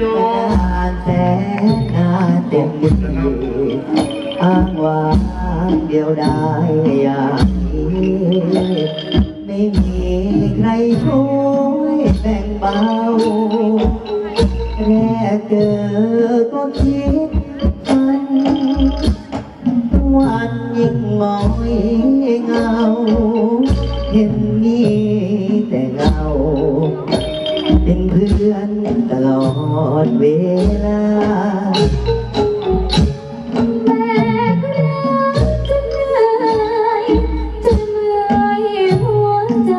ดูนานแสนนาเต็มทีอ้างว้างเดียวได้อย่างนี้ไม่มีใครช่วยแบ่งเบาแรกเจอก็คิดฝันวันยิ่งมอยเหงาเห็นมี ลอดเวลา แบก็รักจนเหนื่อยจนเมื่อยหัวใจ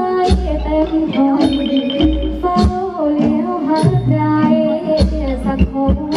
เต็มทนเฝ้าเลี้ยวหาใครสักคน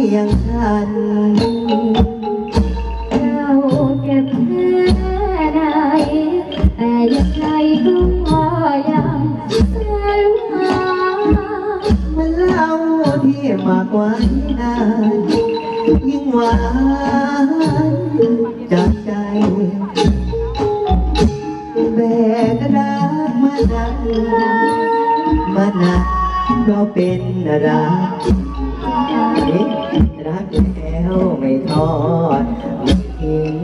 อย่างฉันเราเก็บแค่ไหนแต่ยังไงก็ยังเสื่อมหามันเล่าที่มากกว่านี้นานยิ่งหวานจากใจแบกรักมานักมานัก ก็เป็นรักนี่รักแล้วไม่ทอดไม่ทิ้ง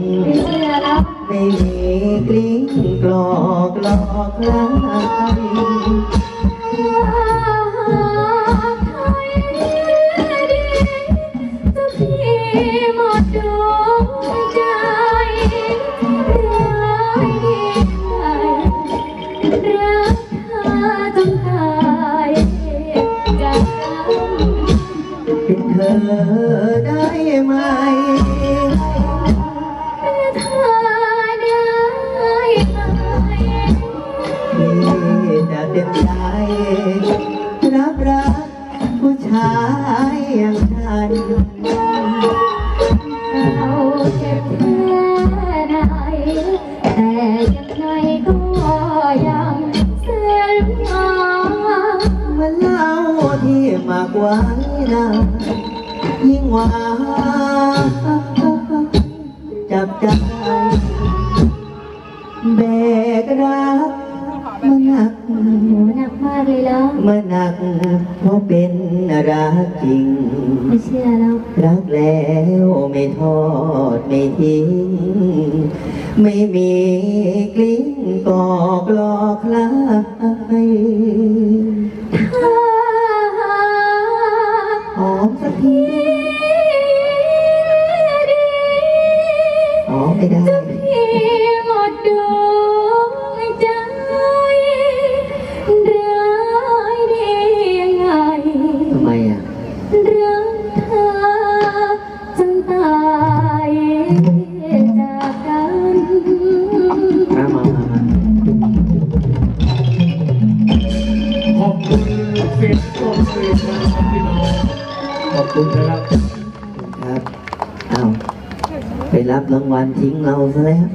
ไม่มีกลิ้งกลอกหลอกลาย เธอได้ไหมเป็นเธอได้ไหมที่จะเต็มใจ รับรักผู้ชายอย่างฉัน เราเจ็บแค่ไหนแต่ยังไงก็ยังเสียหามาเล่าที่มากกว่านี้น ยิ่งหวานจับใจแบกรักมันหนักโหหนักมากเลยแล้วมันหนักเพราะเป็นรักจริง ไม่เชื่อแล้ว รักแล้วไม่ทอดไม่ทิ้ง ไม่มีกลิ้งกอกลอกลาย ขอบคุณนะครับครับอ้าวไปรับรางวัลทิ้งเราซะแล้ว